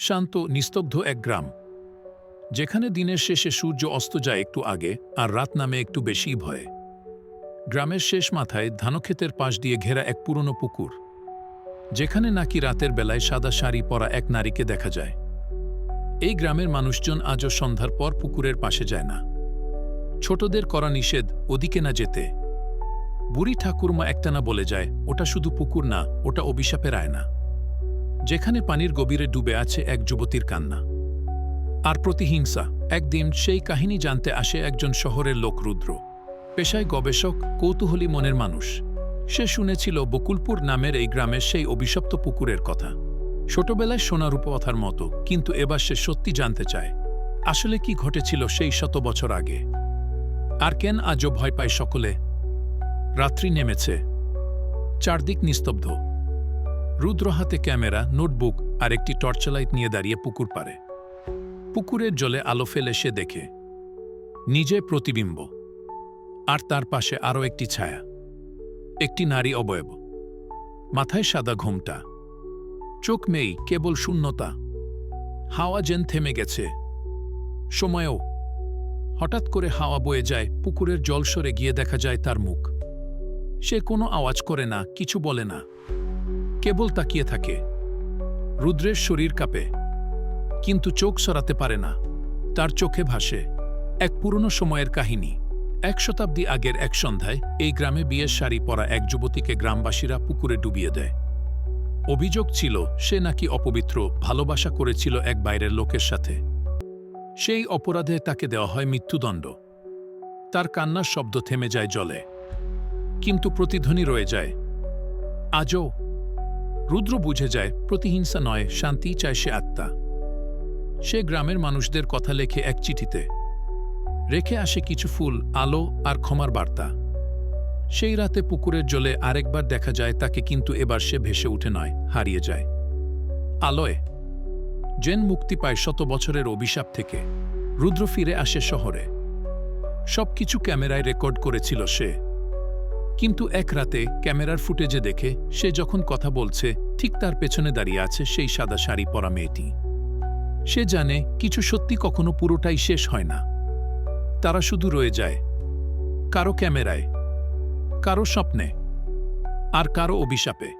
শান্ত, নিস্তব্ধ এক গ্রাম। যেখানে দিনের শেষে সূর্য অস্ত যায় একটু আগে, আর রাত নামে একটু বেশিই ভয়ে। গ্রামের শেষ মাথায় ধানক্ষেতের পাশ দিয়ে ঘেরা এক পুরনো পুকুর। যেখানে নাকি রাতের বেলায় সাদা শাড়ি পরা এক নারীকে দেখা যায়। এই গ্রামের মানুষজন আজও সন্ধ্যার পর পুকুরের পাশে যায় না। ছোটদের করা নিষেধ, ওদিকে না যেতে। বুড়ি ঠাকুরমা একটানা বলে যায়, ওটা শুধু পুকুর না, ওটা অভিশাপের আয়না। যেখানে পানির গভীরে ডুবে আছে এক যুবতীর কান্না। আর প্রতিহিংসা, একদিন সেই কাহিনী জানতে আসে একজন শহরের লোক রুদ্র। পেশায় গবেষক, কৌতূহলী মনের মানুষ। সে শুনেছিল বকুলপুর নামের এই গ্রামের সেই অভিশপ্ত পুকুরের কথা। ছোটবেলায় সোনা রূপকথার মতো, কিন্তু এবার সে সত্যি জানতে চায়, আসলে কি ঘটেছিল সেই শত বছর আগে। আর কেন আজও ভয় পায় সকলে? রাত্রি নেমেছে। চারদিক নিস্তব্ধ। রুদ্র হাতে ক্যামেরা, নোটবুক আর একটি টর্চলাইট নিয়ে দাঁড়িয়ে পুকুর পারে পুকুরের জলে আলো ফেলে সে দেখে, নিজে প্রতিবিম্ব, আর তার পাশে আরও একটি ছায়া, একটি নারী অবয়ব। মাথায় সাদা ঘোমটা, চোখ মেই কেবল শূন্যতা। হাওয়া যেন থেমে গেছে। সময়েও, হঠাৎ করে হাওয়া বয়ে যায়, পুকুরের জল সরে গিয়ে দেখা যায় তার মুখ। সে কোনো আওয়াজ করে না, কিছু বলে না। কেবল তাকিয়ে থাকে। রুদ্রের শরীর কাঁপে, কিন্তু চোখ সরাতে পারে না। তার চোখে ভাসে এক পুরনো সময়ের কাহিনী। এক শতাব্দী আগের এক সন্ধ্যায় এই গ্রামে বিয়ের শাড়ি পরা এক যুবতীকে গ্রামবাসীরা পুকুরে ডুবিয়ে দেয়। অভিযোগ ছিল, সে নাকি অপবিত্র, ভালোবাসা করেছিল এক বাইরের লোকের সাথে। সেই অপরাধে তাকে দেওয়া হয় মৃত্যুদণ্ড। তার কান্নার শব্দ থেমে যায় জলে, কিন্তু প্রতিধ্বনি রয়ে যায়। আজও রুদ্র বুঝে যায়, প্রতিহিংসা নয়, শান্তি চায় সে আত্মা। সে গ্রামের মানুষদের কথা লেখে এক চিঠিতে। রেখে আসে কিছু ফুল, আলো আর ক্ষমার বার্তা। সেই রাতে পুকুরের জলে আরেকবার দেখা যায়, তাকে কিন্তু এবার সে ভেসে উঠে নয়, হারিয়ে যায়। আলোয়। জেন মুক্তি পায় শত বছরের অভিশাপ থেকে। রুদ্র ফিরে আসে শহরে। সবকিছু ক্যামেরায় রেকর্ড করেছিল সে। কিন্তু এক রাতে ক্যামেরার ফুটেজে দেখে সে যখন কথা বলছে, ঠিক তার পেছনে দাঁড়িয়ে আছে সেই সাদা শাড়ি পরা মেয়েটি। সে জানে কিছু সত্যি কখনো পুরোটাই শেষ হয় না। তারা শুধু রয়ে যায়। কারও ক্যামেরায়, কারও স্বপ্নে, আর কারও অভিশাপে।